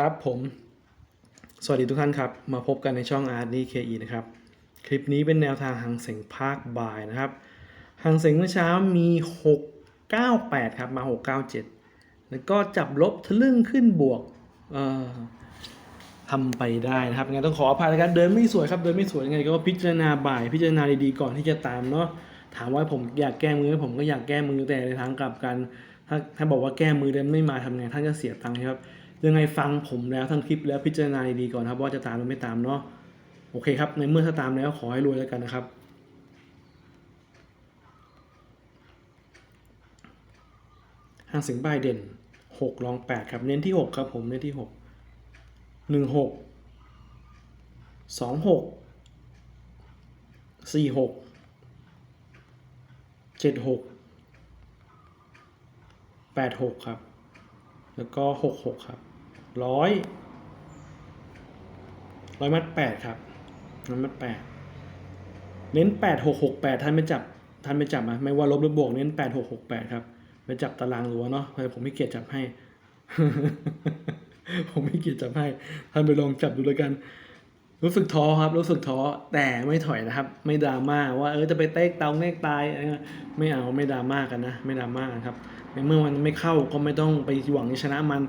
ครับผม สวัสดีทุกท่านครับ มาพบกันในช่อง r d k e นะครับ คลิปนี้เป็นแนวทางหางเสงภาคบ่ายนะครับหางเสงเมื่อเช้ามี 698 ครับ มา 697 แล้วก็จับลบทะลึ่งขึ้นบวกเอ่อทำไปได้นะครับงั้นต้องขออภัยนะครับเดินไม่สวยครับ เดินไม่สวยยังไงก็พิจารณาบ่าย พิจารณาดีๆก่อนที่จะตามเนาะถามว่าผมอยากแก้มือผมก็อยากแก้มือแต่ในทางกลับกัน ถ้าถ้าบอกว่าแก้มือแล้วไม่มาทำไงท่านจะเสียตังค์ครับ ยังไงฟังผมแล้วทั้งคลิปแล้วพิจารณาดีๆก่อนครับว่าจะตามหรือไม่ตามเนาะโอเคครับ ในเมื่อถ้าตามแล้วขอให้รวยแล้วกันนะครับห้างสิงบายเด่นหกรองแปดครับ เน้นที่หกครับผมเน้นที่หกหนึ่งหกสองหกสี่หกเจ็ดหกแปดหกครับ แล้วก็หกหกครับร้อยร้อยมัดแปดครับร้อยมัดแปดเน้นแปดหกหกแปดท่านไม่จับท่านไม่จับอะไม่ว่าลบหรือบวกเน้นแปดหกหกแปดครับไปจับตารางรั้วเนาะเพราะผมไม่เกียจจับให้ ผมไม่เกียจจับให้ ท่านไปลองจับดูแล้วกัน รู้สึกท้อครับ รู้สึกท้อแต่ไม่ถอยนะครับ ไม่ดราม่าว่าเออจะไปเตกเตาเนกตายไรเงี้ยไม่เอาไม่ดราม่ากันนะ ไม่ดราม่ากันครับ ในเมื่อมันไม่เข้าก็ไม่ต้องไปหวังชนะมัน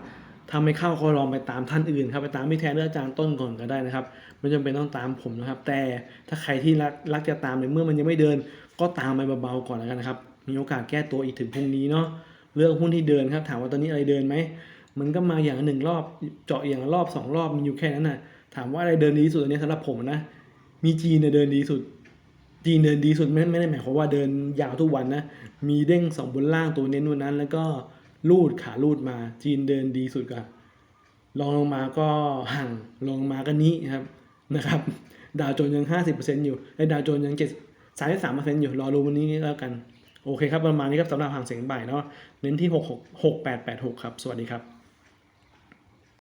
ถ้าไม่เข้าก็ลองไปตามท่านอื่นครับไปตามพี่แทนหรืออาจารย์ต้นก่อนก็ได้นะครับไม่จำเป็นต้องตามผมนะครับ แต่ถ้าใครที่รักรักจะตามในเมื่อมันยังไม่เดิน ก็ตามไปเบาๆก่อนแล้วกันนะครับ มีโอกาสแก้ตัวอีกถึงพรุ่งนี้เนาะเรื่องหุ้นที่เดินครับ ถามว่าตอนนี้อะไรเดินไหมมันก็มาอย่างหนึ่งรอบเจาะอย่างรอบสองรอบมันอยู่แค่นั้นน่ะถามว่าอะไรเดินดีสุดตอนนี้สำหรับผมนะมีจีนเนี่ยเดินดีสุด จีนเดินดีสุดไม่ไม่ได้หมายความว่าเดินยาวทุกวันนะ มีเด้งสองบนล่างตัวเน้นวันนั้น แล้วก็ลูดขาลูดมา จีนเดินดีสุดกันลองลงมาก็ห่างลงมาก็นี้ครับนะครับ ดาวโจนส์ยังห้าสิบเปอร์เซ็นต์อยู่ไอ้ดาวโจนส์ยังเจ็ดสามเปอร์เซ็นต์อยู่รอดูวันนี้แล้วกัน โอเคครับ ประมาณนี้ครับสำหรับห่างเสียงบ่ายเนาะเน้นที่หกหกหกแปดแปดหกครับ สวัสดีครับ